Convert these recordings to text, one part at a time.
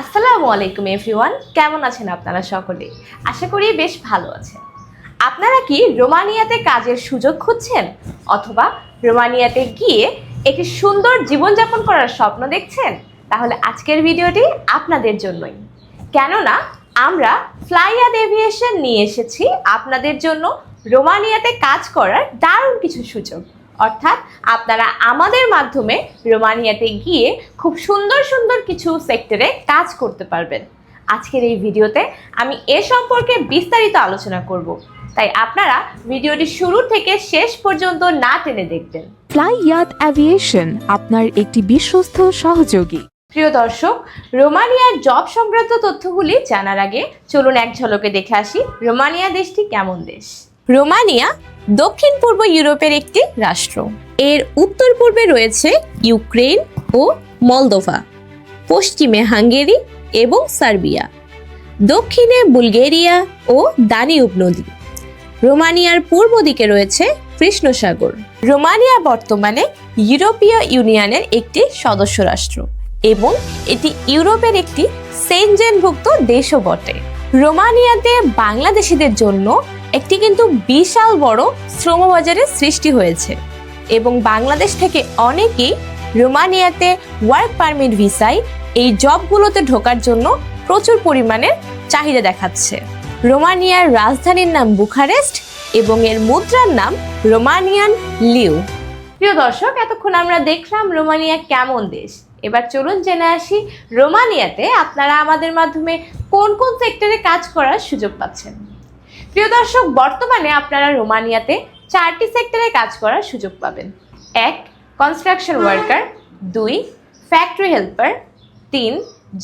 আসসালামু আলাইকুম এভরিওয়ান, কেমন আছেন আপনারা সকলে? আশা করি বেশ ভালো আছেন। আপনারা কি রোমানিয়াতে কাজের সুযোগ খুঁজছেন? অথবা রোমানিয়াতে গিয়ে একটি সুন্দর জীবনযাপন করার স্বপ্ন দেখছেন? তাহলে আজকের ভিডিওটি আপনাদের জন্যই। কেননা, আমরা ফ্লাইয়াদ এভিয়েশন নিয়ে এসেছি আপনাদের জন্য রোমানিয়াতে কাজ করার দারুণ কিছু সুযোগ। অর্থাৎ আপনারা আমাদের মাধ্যমে রোমানিয়াতে গিয়ে খুব সুন্দর সুন্দর কিছু সেক্টরে কাজ করতে পারবেন। আজকের এই ভিডিওতে আমি এ সম্পর্কে বিস্তারিত আলোচনা করব। তাই আপনারা ভিডিওটি শুরু থেকে শেষ পর্যন্ত না টেনে দেখবেন। ফ্লাই ইয়াত অ্যাভিয়েশন আপনার একটি বিশ্বস্ত সহযোগী। প্রিয় দর্শক রোমানিয়ার জব সংক্রান্ত তথ্যগুলি জানার আগে চলুন এক ঝলকে দেখে আসি রোমানিয়া দেশটি কেমন দেশ। রোমানিয়া দক্ষিণ পূর্ব ইউরোপের একটি রাষ্ট্র। এর উত্তর পূর্বে রয়েছে ইউক্রেন ও মলদোভা, পশ্চিমে হাঙ্গেরি এবং সার্বিয়া, দক্ষিণে বুলগেরিয়া ও দানিউব নদী। রোমানিয়ার পূর্ব দিকে রয়েছে কৃষ্ণসাগর। রোমানিয়া বর্তমানে ইউরোপীয় ইউনিয়নের একটি সদস্য রাষ্ট্র এবং এটি ইউরোপের একটি সেনজেনভুক্ত দেশও বটে। রোমানিয়াতে বাংলাদেশিদের জন্য একটি কিন্তু বিশাল বড় শ্রমবাজারের সৃষ্টি হয়েছে এবং বাংলাদেশ থেকে অনেকেই রোমানিয়াতে ওয়ার্ক পারমিট ভিসায় এই জবগুলোতে ঢোকার জন্য প্রচুর পরিমাণে চাহিদা দেখাচ্ছে। রোমানিয়ার রাজধানীর নাম বুখারেস্ট এবং এর মুদ্রার নাম রোমানিয়ান লিউ। প্রিয় দর্শক, এতক্ষণ আমরা দেখলাম রোমানিয়া কেমন দেশ। এবার চলুন জেনে আসি রোমানিয়াতে আপনারা আমাদের মাধ্যমে কোন কোন সেক্টরে কাজ করার সুযোগ পাচ্ছেন। প্রিয় দর্শক, বর্তমানে আপনারা রোমানিয়াতে চারটি সেক্টরে কাজ করার সুযোগ পাবেন। এক কনস্ট্রাকশন ওয়ার্কার দুই ফ্যাক্টরি হেল্পার তিন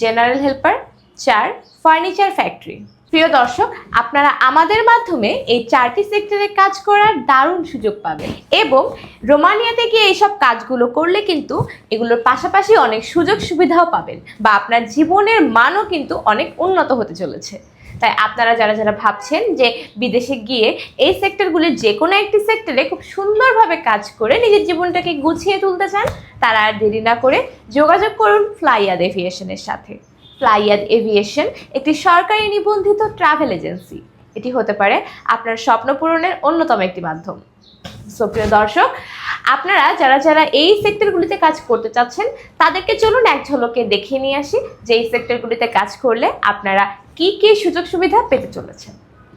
জেনারেল হেল্পার চার ফার্নিচার ফ্যাক্টরি প্রিয় দর্শক, আপনারা আমাদের মাধ্যমে এই চারটি সেক্টরে কাজ করার দারুণ সুযোগ পাবেন এবং রোমানিয়াতে গিয়ে এইসব কাজগুলো করলে কিন্তু এগুলোর পাশাপাশি অনেক সুযোগ সুবিধাও পাবেন বা আপনার জীবনের মানও কিন্তু অনেক উন্নত হতে চলেছে। তাই আপনারা যারা যারা ভাবছেন যে বিদেশে গিয়ে এই সেক্টরগুলির যে কোনো একটি সেক্টরে খুব সুন্দরভাবে কাজ করে নিজের জীবনটাকে গুছিয়ে তুলতে চান, তারা আর দেরি না করে যোগাযোগ করুন ফ্লাইয়াদ এভিয়েশনের সাথে। ফ্লাইয়াদ এভিয়েশন একটি সরকারি নিবন্ধিত ট্রাভেল এজেন্সি এটি হতে পারে আপনার স্বপ্ন পূরণের অন্যতম একটি মাধ্যম। সো দর্শক, আপনারা যারা যারা এই সেক্টরগুলিতে কাজ করতে চাচ্ছেন, তাদেরকে চলুন এক ঝলকে দেখিয়ে নিয়ে আসি যে এই সেক্টরগুলিতে কাজ করলে আপনারা কি কি সুযোগ সুবিধা পেতে চলেছেন?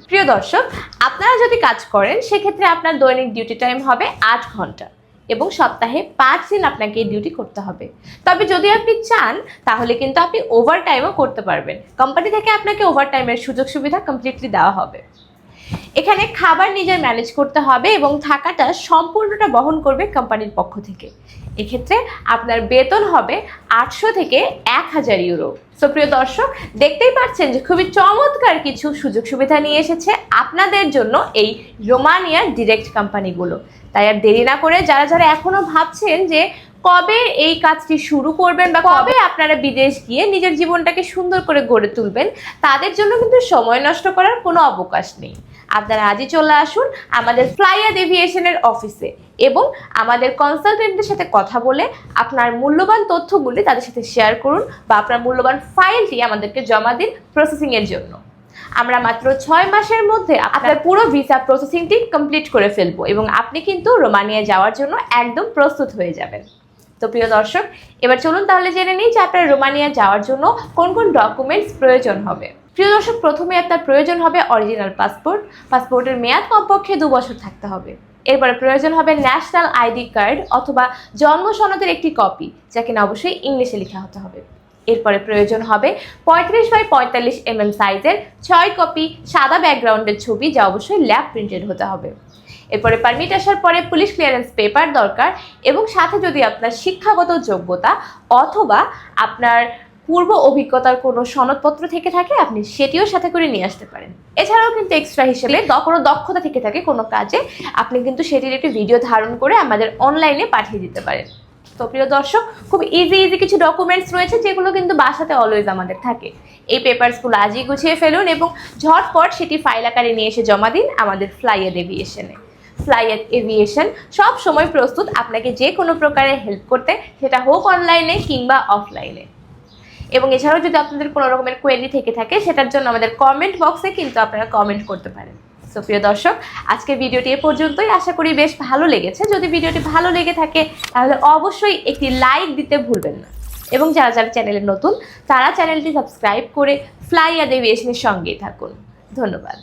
প্রিয় দর্শক, আপনারা যদি কাজ করেন, সেক্ষেত্রে আপনার দৈনিক ডিউটি টাইম হবে আট ঘণ্টা এবং সপ্তাহে পাঁচ দিন আপনাকে ডিউটি করতে হবে। তবে যদি আপনি চান, তাহলে কিন্তু আপনি ওভার টাইমও করতে পারবেন। কোম্পানি থেকে আপনাকে ওভার টাইমের সুযোগ সুবিধা কমপ্লিটলি দেওয়া হবে। এখানে খাবার নিজের ম্যানেজ করতে হবে এবং থাকাটা সম্পূর্ণটা বহন করবে কোম্পানির পক্ষ থেকে। এক্ষেত্রে আপনার বেতন হবে আটশো থেকে এক হাজার ইউরো। সো প্রিয় দর্শক দেখতেই পাচ্ছেন যে খুবই চমৎকার কিছু সুযোগ সুবিধা নিয়ে এসেছে আপনাদের জন্য এই রোমানিয়ার ডিরেক্ট কোম্পানিগুলো। তাই আর দেরি না করে যারা যারা এখনও ভাবছেন যে কবে এই কাজটি শুরু করবেন বা কবে? আপনারা বিদেশ গিয়ে নিজের জীবনটাকে সুন্দর করে গড়ে তুলবেন তাদের জন্য কিন্তু সময় নষ্ট করার কোনো অবকাশ নেই। আপনারা আজই চলে আসুন আমাদের ফ্লাইয়ার এভিয়েশনের অফিসে এবং আমাদের কনসালটেন্টদের সাথে কথা বলে আপনার মূল্যবান তথ্যগুলি তাদের সাথে শেয়ার করুন বা আপনার মূল্যবান ফাইলটি আমাদেরকে জমা দিন প্রসেসিংয়ের জন্য। আমরা মাত্র ছয় মাসের মধ্যে আপনার পুরো ভিসা প্রসেসিংটি কমপ্লিট করে ফেলব এবং আপনি কিন্তু রোমানিয়া যাওয়ার জন্য একদম প্রস্তুত হয়ে যাবেন। তো প্রিয় দর্শক, এবার চলুন তাহলে জেনে নিই যে আপনার রোমানিয়া যাওয়ার জন্য কোন কোন ডকুমেন্টস প্রয়োজন হবে। প্রিয় দর্শক, প্রথমে আপনার প্রয়োজন হবে অরিজিনাল পাসপোর্ট পাসপোর্টের মেয়াদ কমপক্ষে দু বছর থাকতে হবে। এরপরে প্রয়োজন হবে ন্যাশনাল আইডি কার্ড অথবা জন্ম সনদের একটি কপি যা কিনা অবশ্যই ইংলিশে লেখা হতে হবে। এরপরে প্রয়োজন হবে পঁয়ত্রিশ বাই পঁয়তাল্লিশ এম এম সাইজের ছয় কপি সাদা ব্যাকগ্রাউন্ডের ছবি, যা অবশ্যই ল্যাব প্রিন্টেড হতে হবে। এরপরে পারমিট আসার পরে পুলিশ ক্লিয়ারেন্স পেপার দরকার এবং সাথে যদি আপনার শিক্ষাগত যোগ্যতা অথবা আপনার পূর্ব অভিজ্ঞতার কোনো সনদপত্র থেকে থাকে, আপনি সেটিও সাথে করে নিয়ে আসতে পারেন। এছাড়াও কিন্তু এক্সট্রা হিসেবে কোনো দক্ষতা থেকে থাকে কোনো কাজে, আপনি কিন্তু সেটির একটি ভিডিও ধারণ করে আমাদের অনলাইনে পাঠিয়ে দিতে পারেন। তো প্রিয় দর্শক, খুব ইজি ইজি কিছু ডকুমেন্টস রয়েছে যেগুলো কিন্তু বাসাতে অলওয়েজ আমাদের থাকে। এই পেপারসগুলো আজই গুছিয়ে ফেলুন এবং ঝটপট সেটি ফাইল আকারে নিয়ে এসে জমা দিন আমাদের ফ্লাইয়ের এভিয়েশনে ফ্লাইয়ের এভিয়েশন সব সময় প্রস্তুত আপনাকে যে কোনো প্রকারে হেল্প করতে, সেটা হোক অনলাইনে কিংবা অফলাইনে এবং এছাড়াও যদি আপনাদের কোনো রকমের কোয়েরি থেকে থাকে, সেটার জন্য আমাদের কমেন্ট বক্সে কিন্তু আপনারা কমেন্ট করতে পারেন। সো প্রিয় দর্শক আজকে ভিডিওটি এ পর্যন্তই। আশা করি বেশ ভালো লেগেছে। যদি ভিডিওটি ভালো লেগে থাকে, তাহলে অবশ্যই একটি লাইক দিতে ভুলবেন না। এবং যারা যারা চ্যানেলে নতুন, তারা চ্যানেলটি সাবস্ক্রাইব করে ফ্লাই আর এভিয়েশনের সঙ্গেই থাকুন। ধন্যবাদ।